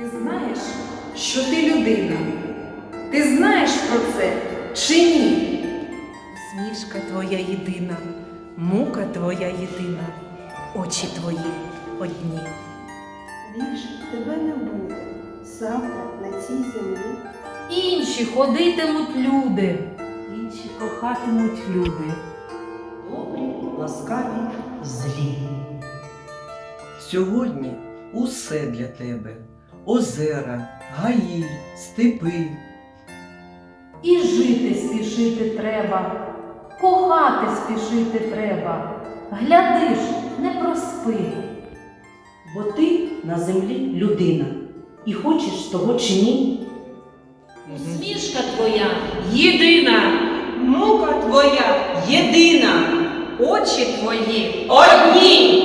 Ти знаєш, що ти людина? Ти знаєш про це чи ні? Смішка твоя єдина, мука твоя єдина, очі твої одні. Більше тебе не буде завтра на цій землі. Інші ходитимуть люди. Інші кохатимуть люди. добрі, ласкаві, злі. Сьогодні усе для тебе озера, гаї, степи. І жити спішити треба, кохати спішити треба. Глядиш, не проспи. Бо ти на землі людина, і хочеш того чи ні. Усмішка твоя єдина, мука твоя єдина, очі твої одні.